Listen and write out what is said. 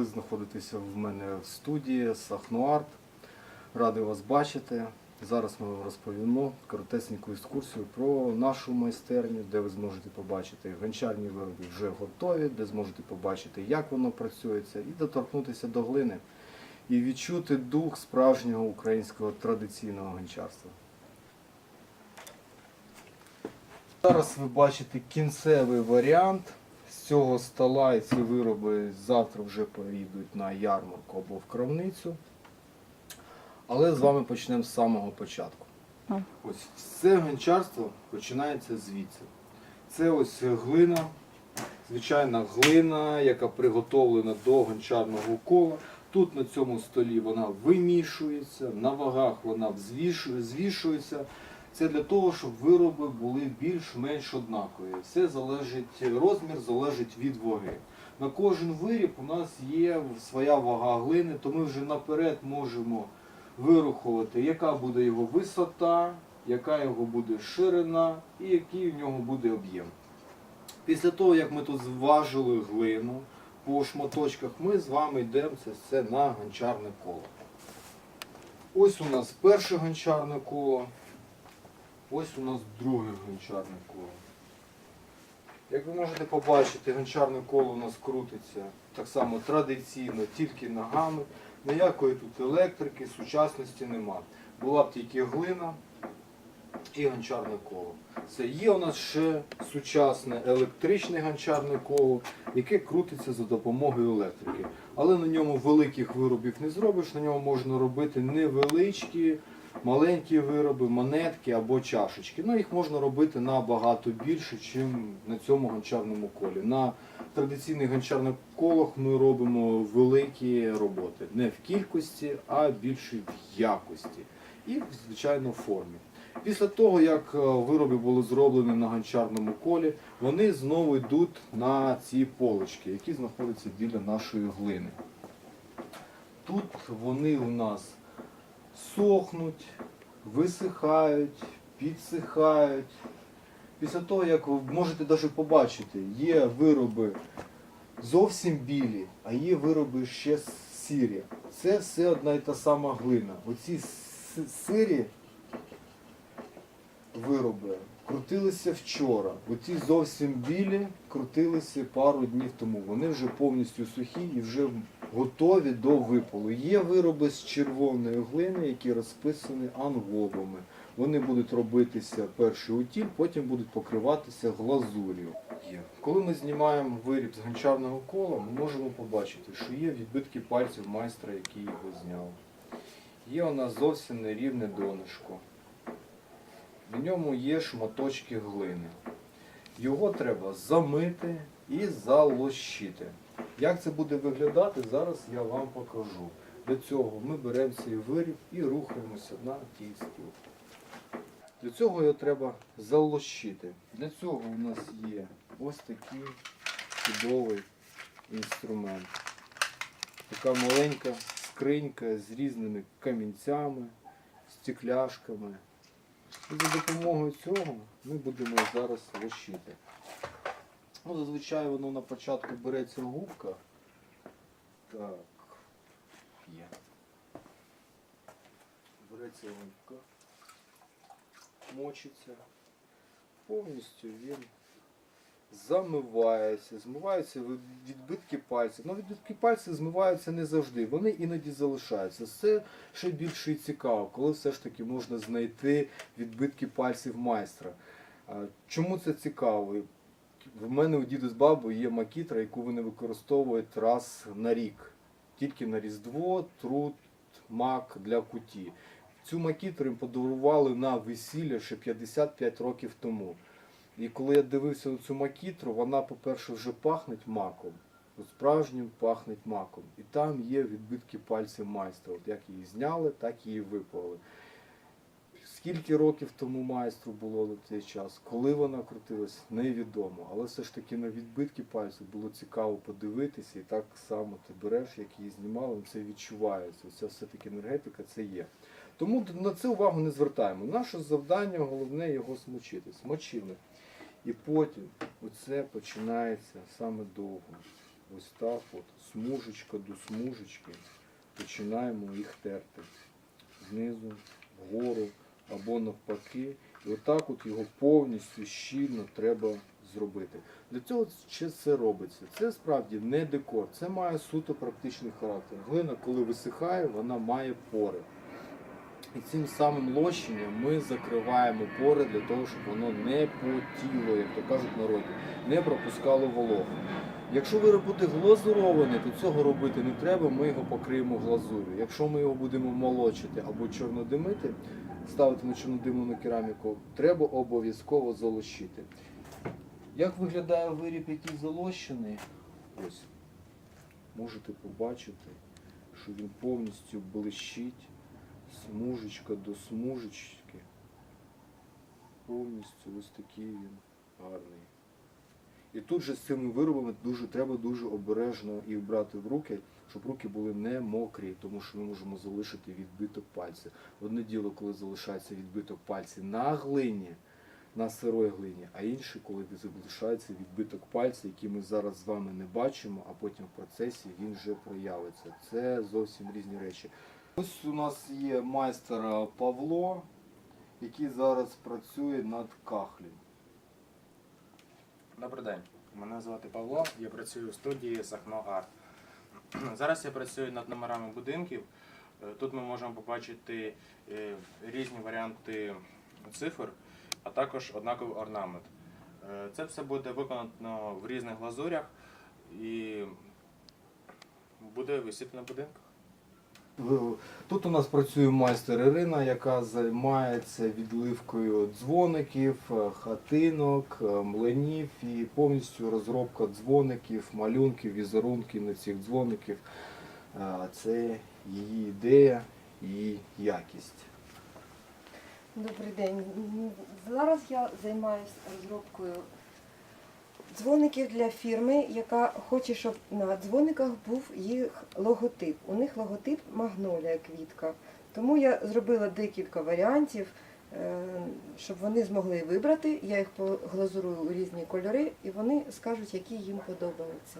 ви знаходитеся в мене в студії Сахнуарт. Радий вас бачити. Зараз ми вам розповімо коротесеньку екскурсію про нашу майстерню, де ви зможете побачити гончарні вироби вже готові, де зможете побачити, як воно працюється, і доторкнутися до глини і відчути дух справжнього українського традиційного гончарства. Зараз ви бачите кінцевий варіант з цього стола і ці вироби завтра вже поїдуть на ярмарку або в крамницю. Але з вами почнемо з самого початку. Ось все гончарство починається звідси. Це ось глина, звичайна глина, яка приготовлена до гончарного кола. Тут на цьому столі вона вимішується, на вагах вона звішується. Це для того, щоб вироби були більш-менш однакові. Все залежить, розмір залежить від ваги. На кожен виріб у нас є своя вага глини, то ми вже наперед можемо вирахувати, яка буде його висота, яка його буде ширина і який в нього буде об'єм. Після того, як ми тут зважили глину по шматочках, ми з вами йдемо це все на гончарне коло. Ось у нас перше гончарне коло. Ось у нас друге гончарне коло. Як ви можете побачити, гончарне коло у нас крутиться так само традиційно, тільки ногами. Ніякої тут електрики, сучасності нема. Була б тільки глина і гончарне коло. Це є у нас ще сучасне електричне гончарне коло, яке крутиться за допомогою електрики. Але на ньому великих виробів не зробиш, на ньому можна робити невеличкі, маленькі вироби, монетки або чашечки. Ну, їх можна робити набагато більше, ніж на цьому гончарному колі. На традиційних гончарних колах ми робимо великі роботи. Не в кількості, а більше в якості. І, звичайно, в формі. Після того, як е, вироби були зроблені на гончарному колі, вони знову йдуть на ці полочки, які знаходяться біля нашої глини. Тут вони у нас сохнуть, висихають, підсихають. Після того, як ви можете навіть побачити, є вироби зовсім білі, а є вироби ще сірі. Це все одна і та сама глина. Оці сирі вироби крутилися вчора. Оці зовсім білі крутилися пару днів тому. Вони вже повністю сухі і вже готові до випалу. Є вироби з червоної глини, які розписані ангобами. Вони будуть робитися перший утіль, потім будуть покриватися глазур'ю. Коли ми знімаємо виріб з гончарного кола, ми можемо побачити, що є відбитки пальців майстра, який його зняв. Є у нас зовсім нерівне донышко. В ньому є шматочки глини. Його треба замити і залощити. Як це буде виглядати, зараз я вам покажу. Для цього ми беремо цей виріб і рухаємося на тій стіл. Для цього його треба залощити. Для цього у нас є ось такий чудовий інструмент. Така маленька скринька з різними камінцями, стекляшками. І за допомогою цього ми будемо зараз лощити. Ну, зазвичай воно на початку береться губка. Так, є. Береться губка, мочиться. Повністю він замивається, змиваються відбитки пальців. Ну, відбитки пальців змиваються не завжди, вони іноді залишаються. Це ще більше і цікаво, коли все ж таки можна знайти відбитки пальців майстра. Чому це цікаво? В мене у діду з бабою є макітра, яку вони використовують раз на рік. Тільки на Різдво, труд, мак для куті. Цю макітру їм подарували на весілля ще 55 років тому. І коли я дивився на цю макітру, вона, по-перше, вже пахне маком. От Справжнім пахне маком. І там є відбитки пальців майстра. От як її зняли, так її випали. Скільки років тому майстру було на цей час, коли вона крутилась, невідомо. Але все ж таки на відбитки пальців було цікаво подивитися, і так само ти береш, як її знімали, це відчувається. Оця все-таки енергетика це є. Тому на це увагу не звертаємо. Наше завдання головне його смочити. Смочили. І потім оце починається саме довго. ось так от, смужечка до смужечки, починаємо їх терти. Знизу, вгору або навпаки. І отак от його повністю щільно треба зробити. Для цього ще це робиться. Це справді не декор, це має суто практичний характер. Глина, коли висихає, вона має пори. І цим самим лощенням ми закриваємо пори для того, щоб воно не потіло, як то кажуть народі, не пропускало вологу. Якщо ви робите глазурований, то цього робити не треба, ми його покриємо глазур'ю. Якщо ми його будемо молочити або чорнодимити, ставити на чорнодимлену кераміку, треба обов'язково залощити. Як виглядає виріб, який залощений? Ось. Можете побачити, що він повністю блищить, смужечка до смужечки. Повністю ось такий він гарний. І тут же з цими виробами дуже, треба дуже обережно їх брати в руки, щоб руки були не мокрі, тому що ми можемо залишити відбиток пальця. Одне діло, коли залишається відбиток пальця на глині, на сирої глині, а інше, коли залишається відбиток пальця, який ми зараз з вами не бачимо, а потім в процесі він вже проявиться. Це зовсім різні речі. Ось у нас є майстер Павло, який зараз працює над кахлем. Добрий день. Мене звати Павло, я працюю у студії Сахно Арт. Зараз я працюю над номерами будинків. Е, Тут ми можемо побачити е, різні варіанти цифр, а також однаковий орнамент. Е, Це все буде виконано в різних глазурях і буде висіти на будинках. В- Тут у нас працює майстер Ірина, яка займається відливкою дзвоників, е, хатинок, е, млинів і повністю розробка дзвоників, малюнків, візерунків на цих дзвоників. Е, Це її ідея і якість. Добрий день. Зараз я займаюся розробкою дзвоників для фірми, яка хоче, щоб на дзвониках був їх логотип. У них логотип магнолія квітка. Тому я зробила декілька варіантів, е, щоб вони змогли вибрати. Я їх поглазурую у різні кольори, і вони скажуть, які їм подобаються.